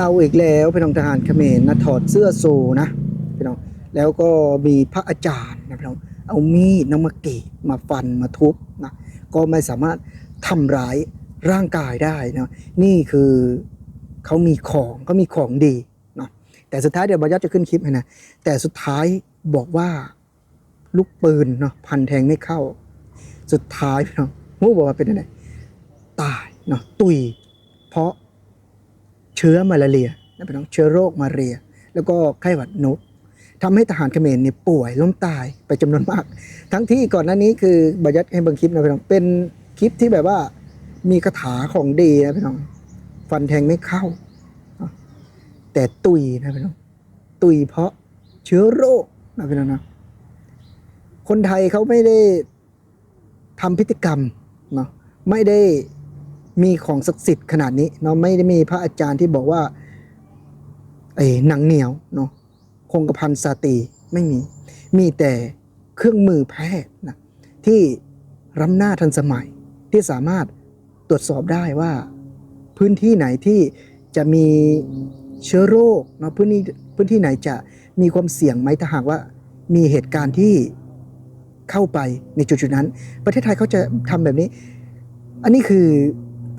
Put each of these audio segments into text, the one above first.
เอาอีกแล้วพี่น้องทหารเขมรนะถอดเสื้อโซนะพี่น้องแล้วก็มีพระอาจารย์นะพี่น้องเอามีดน้ำมากรีดมาฟันมาทุบนะก็ไม่สามารถทำร้ายร่างกายได้นะนี่คือเขามีของเขามีของดีเนาะแต่สุดท้ายเดี๋ยวบอยอดจะขึ้นคลิปให้นะแต่สุดท้ายบอกว่าลูกปืนเนาะพันแทงไม่เข้า สุดท้ายพี่น้องมูบอกว่าเป็นยังไงตายเนาะตุยเพราะ เชื้อมาลาเรียนะพี่น้องเชื้อโรคมาลาเรีย แล้วก็ไข้หวัดนกทำให้ทหารเขมรเนี่ยป่วยล้มตายไปจำนวนมาก ทั้งที่ก่อนหน้านี้คือบอยัดให้เบิ่งคลิปนะพี่น้องเป็นคลิปที่แบบว่ามีคาถาของดีนะพี่น้องฟันแทงไม่เข้า แต่ตุยนะพี่น้องตุยเพราะเชื้อโรคนะพี่น้องนะคนไทยเขาไม่ได้ทำพิธีกรรมเนาะไม่ได้ มีของศักดิ์สิทธิ์ขนาดนี้เนาะไม่ได้มีพระอาจารย์ที่บอกว่าไอ้หนังเหนียวเนาะคงกระพันสาตีไม่มี มีแต่เครื่องมือแพทย์นะที่ล้ำหน้าทันสมัยที่สามารถตรวจสอบได้ว่า พื้นที่ไหนที่จะมีเชื้อโรคเนาะพื้นที่พื้นที่ไหนจะมีความเสี่ยงไหมถ้าหากว่ามีเหตุการณ์ที่เข้าไปในจุดๆนั้น ประเทศไทยเขาจะทำแบบนี้ อันนี้คือ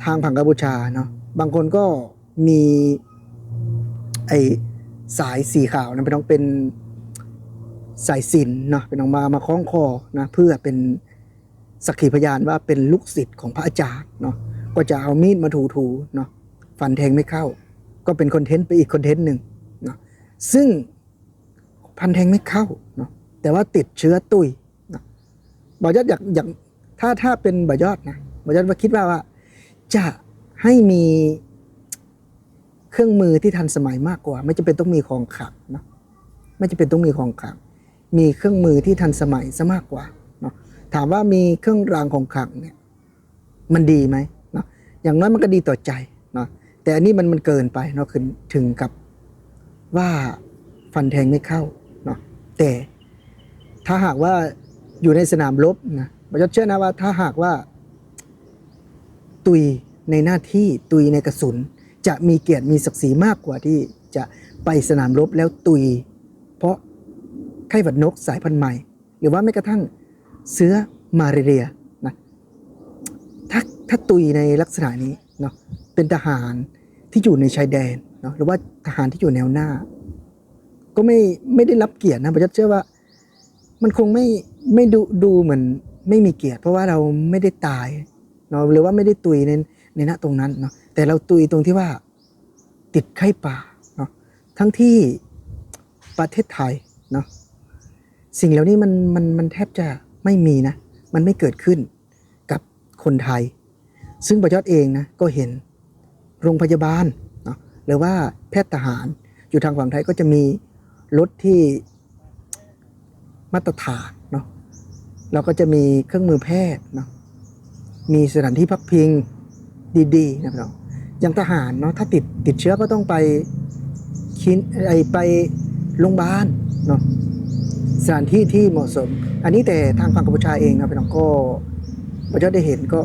ทางผังกัมพูชาเนาะบางคนก็มีไอสายสีขาวนะเป็นต้องเป็นสายสินเนาะเป็นต้องมามาคล้องคอนะเพื่อเป็นสักขีพยานว่าเป็นลูกศิษย์ของพระอาจารย์เนาะก็จะเอามีดมาถูๆเนาะฟันแทงไม่เข้า ก็เป็นคอนเทนต์ไปอีกคอนเทนต์หนึ่งเนาะซึ่งฟันแทงไม่เข้าเนาะแต่ว่าติดเชื้อตุยเนาะบอยอดอยากอยากถ้าถ้าเป็นบอยอดนะบอยอดว่าคิดว่าว่า จะให้มีเครื่องมือที่ทันสมัยมากกว่า ไม่จำเป็นต้องมีของขลังนะไม่จำเป็นต้องมีของขลังมีเครื่องมือที่ทันสมัยซะมากกว่าเนาะถามว่ามีเครื่องรางของขลังเนี่ยมันดีไหมเนาะอย่างน้อยมันก็ดีต่อใจเนาะแต่อันนี้มันมันเกินไปเนาะคือถึงกับว่าฟันแทงไม่เข้าเนาะแต่ถ้าหากว่าอยู่ในสนามรบนะผมจะเชื่อนะว่าถ้าหากว่า ตุยในหน้าที่ตุยในกระสุน จะมีเกียรติมีศักดิ์ศรีมากกว่าที่จะไปสนามรบแล้วตุย เพราะไข้หวัดนกสายพันธุ์ใหม่ หรือว่าไม่กระทั่งเชื้อมาเรียนะถ้าถ้าตุยในลักษณะนี้เนาะเป็นทหารที่อยู่ในชายแดนเนาะหรือว่าทหารที่อยู่แนวหน้า ก็ไม่ไม่ได้รับเกียรตินะผมจะเชื่อว่า มันคงไม่ไม่ดูดูเหมือนไม่มีเกียรติ เพราะว่าเราไม่ได้ตาย เนาะหรือว่าไม่ได้ตุยในในณตรงนั้นเนาะแต่เราตุยตรงที่ว่าติดไข้ป่าเนาะทั้งที่ประเทศไทยเนาะสิ่งเหล่านี้มันมันมันแทบจะไม่มีนะ มันไม่เกิดขึ้นกับคนไทย ซึ่งประยอดเองนะก็เห็นโรงพยาบาลเนาะหรือว่าแพทย์ทหารอยู่ทางฝั่งไทยก็จะมีรถที่มาตรฐานเนาะเราก็จะมีเครื่องมือแพทย์เนาะ มีสถานที่พักพิงดีๆนะพี่น้องอย่างทหารเนาะถ้าติดติดเชื้อก็ต้องไปคินไอไปโรงพยาบาลเนาะสถานที่ที่เหมาะสม อันนี้แต่ทางฝั่งกัมพูชาเองนะพี่น้องก็พระเจ้าได้เห็นก็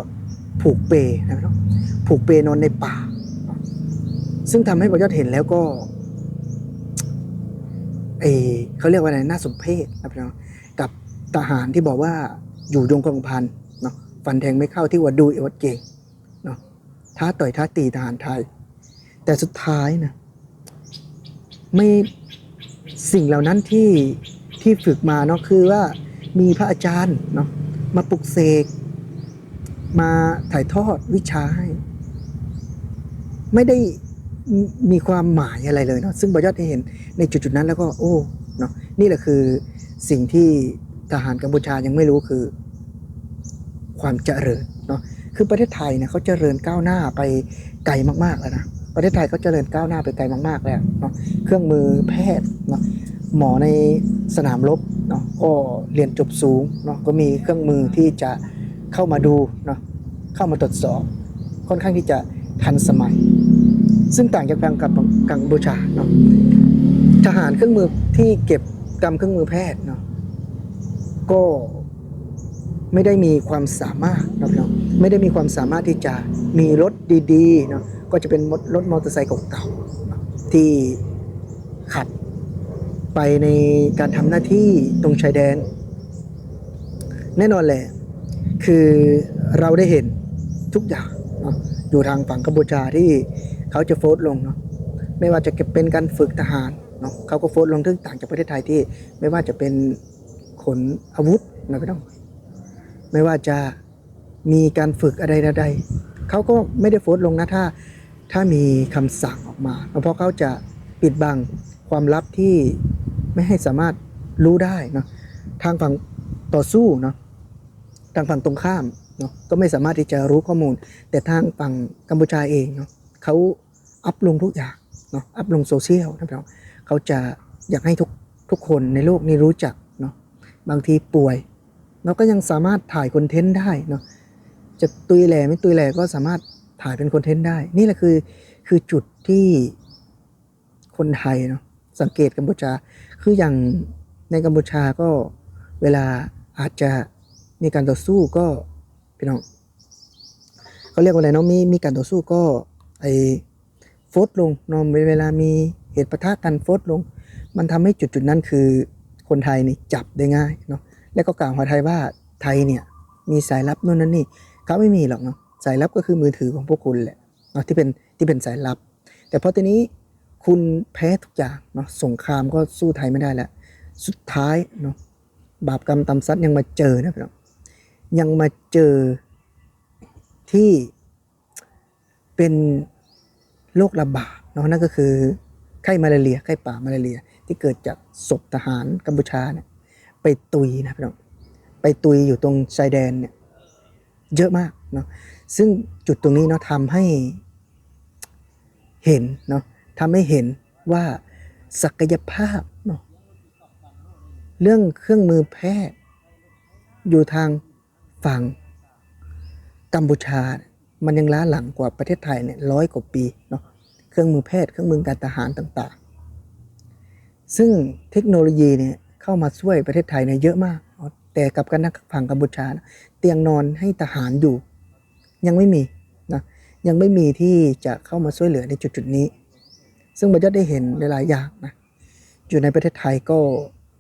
ผูกเปนะพี่น้องผูกเปนอนในป่า ซึ่งทำให้พระเจ้าเห็นแล้วก็เออเขาเรียกว่าอะไรน่าสมเพชนะพี่น้องกับทหารที่บอกว่าอยู่ยงกองพันเนาะ ฟันแทงไม่เข้าที่ว่าดูเอวดเก่งเนาะท้าต่อยท้าตีทหารไทย แต่สุดท้ายนะไม่สิ่งเหล่านั้นที่ที่ฝึกมาเนาะคือว่ามีพระอาจารย์เนาะมาปลุกเสกมาถ่ายทอดวิชาให้ไม่ได้มีความหมายอะไรเลยเนาะซึ่งบอยอดได้เห็นในจุดๆนั้นแล้วก็โอ้เนาะนี่แหละคือสิ่งที่ทหารกัมพูชายังไม่รู้คือ ความเจริญเนาะคือประเทศไทยเนี่ยเขาเจริญก้าวหน้าไปไกลมากๆแล้วนะประเทศไทยเขาเจริญก้าวหน้าไปไกลมากๆแล้วเนาะเครื่องมือแพทย์เนาะหมอในสนามรบเนาะก็เรียนจบสูงเนาะก็มีเครื่องมือที่จะเข้ามาดูเนาะเข้ามาตรวจสอบ ค่อนข้างที่จะทันสมัย ซึ่งต่างจากทางกับกัมพูชาเนาะทหารเครื่องมือที่เก็บกำเครื่องมือแพทย์เนาะก็ ไม่ได้มีความสามารถนะพี่น้องไม่ได้มีความสามารถที่จะมีรถดีๆเนาะก็จะเป็นรถมอเตอร์ไซค์เก่าๆที่ขับไปในการทำหน้าที่ตรงชายแดน แน่นอนแหละ คือเราได้เห็นทุกอย่างเนาะอยู่ทางฝั่งกัมพูชาที่เขาจะโฟร์สลงเนาะไม่ว่าจะเป็นการฝึกทหารเนาะเขาก็โฟร์สลงทึ่งต่างจากประเทศไทยที่ไม่ว่าจะเป็นขนอาวุธนะพี่น้อง ไม่ว่าจะมีการฝึกอะไรใดๆเขาก็ไม่ได้โฟร์ลงนะถ้า ถ้ามีคำสั่งออกมา เพราะเขาจะปิดบังความลับที่ไม่ให้สามารถรู้ได้เนาะทางฝั่งต่อสู้เนาะทางฝั่งตรงข้ามเนาะก็ไม่สามารถที่จะรู้ข้อมูล แต่ทางฝั่งกัมพูชาเองเนาะเขาอัพลงทุกอย่างเนาะอัพลงโซเชียลนะพี่น้องเขาจะอยากให้ทุกทุกคนในโลกนี้รู้จักเนาะบางทีป่วย เราก็ยังสามารถถ่ายคอนเทนต์ได้เนาะจะตุยแหล่ไม่ตุยแหล่ก็สามารถถ่ายเป็นคอนเทนต์ได้ นี่แหละคือคือจุดที่คนไทยเนาะสังเกตกัมพูชา คืออย่างในกัมพูชาก็เวลาอาจจะมีการต่อสู้ก็พี่น้องเขาเรียกว่าอะไรเนาะมีมีการต่อสู้ก็ไอโฟดลงเนาะเวลามีเหตุปะทะกันโฟดลง มันทำให้จุดจุดนั้นคือคนไทยนี่จับได้ง่ายเนาะ แล้วก็กล่าวหาไทยว่าไทยเนี่ยมีสายลับนู่นนั่นนี่เขาไม่มีหรอกเนาะสายลับก็คือมือถือของพวกคุณแหละเนาะที่เป็นที่เป็นสายลับ แต่พอทีนี้คุณแพ้ทุกอย่างเนาะสงครามก็สู้ไทยไม่ได้แล้ว สุดท้ายเนาะบาปกรรมตำซัดยังมาเจอนะพี่น้องยังมาเจอที่เป็นโรคระบาดเนาะนั่นก็คือไข้มาลาเรียไข้ป่ามาลาเรียที่เกิดจากศพทหารกัมพูชาเนี่ย ไปตุยนะพี่น้องไปตุยอยู่ตรงชายแดนเนี่ยเยอะมากเนาะซึ่งจุดตรงนี้เนาะทำให้เห็นเนาะทำให้เห็นว่าศักยภาพเนาะเรื่องเครื่องมือแพทย์ อยู่ทางฝั่งกัมพูชา มันยังล้าหลังกว่าประเทศไทยเนี่ยร้อยกว่าปีเนาะเครื่องมือแพทย์เครื่องมือการทหารต่าง ๆ ซึ่งเทคโนโลยีเนี่ย เข้ามาช่วยประเทศไทยเนี่ยเยอะมาก แต่กับกันนักฝั่งกัมพูชานะเตียงนอนให้ทหารอยู่ ยังไม่มีนะยังไม่มีที่จะเข้ามาช่วยเหลือในจุดๆนี้ ซึ่งบรรยได้เห็นหลายๆอย่างนะอยู่ในประเทศไทยก็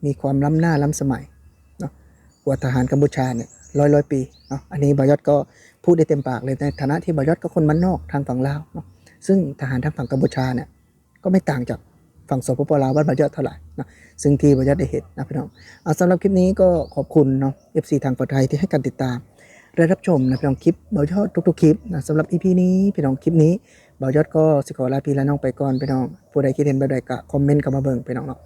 มีความล้ำหน้าล้ำสมัยเนาะกว่าทหารกัมพูชาเนี่ยร้อยร้อยปีเนาะอันนี้บอยศก็พูดได้เต็มปากเลยในฐานะที่บอยศก็คนบ้านนอกทางฝั่งลาวเนาะซึ่งทหารทางฝั่งกัมพูชาเนี่ยก็ไม่ต่างจาก ฝั่งสปปลาวบ้านบอยศเท่าไหร่นะซึ่งที่บอยศได้เห็นนะพี่น้องเอาสำหรับคลิปนี้ก็ขอบคุณเนาะเอฟซีทางฝั่งไทยที่ให้การติดตามและรับชมนะพี่น้องคลิปบอยศทุกๆคลิปนะสำหรับอีพีนี้พี่น้องคลิปนี้บอยศก็สิขอลาพี่และน้องไปก่อนพี่น้องผู้ใดคิดเห็นแบบใดก็คอมเมนต์เข้ามาเบิ่งพี่น้องเนาะ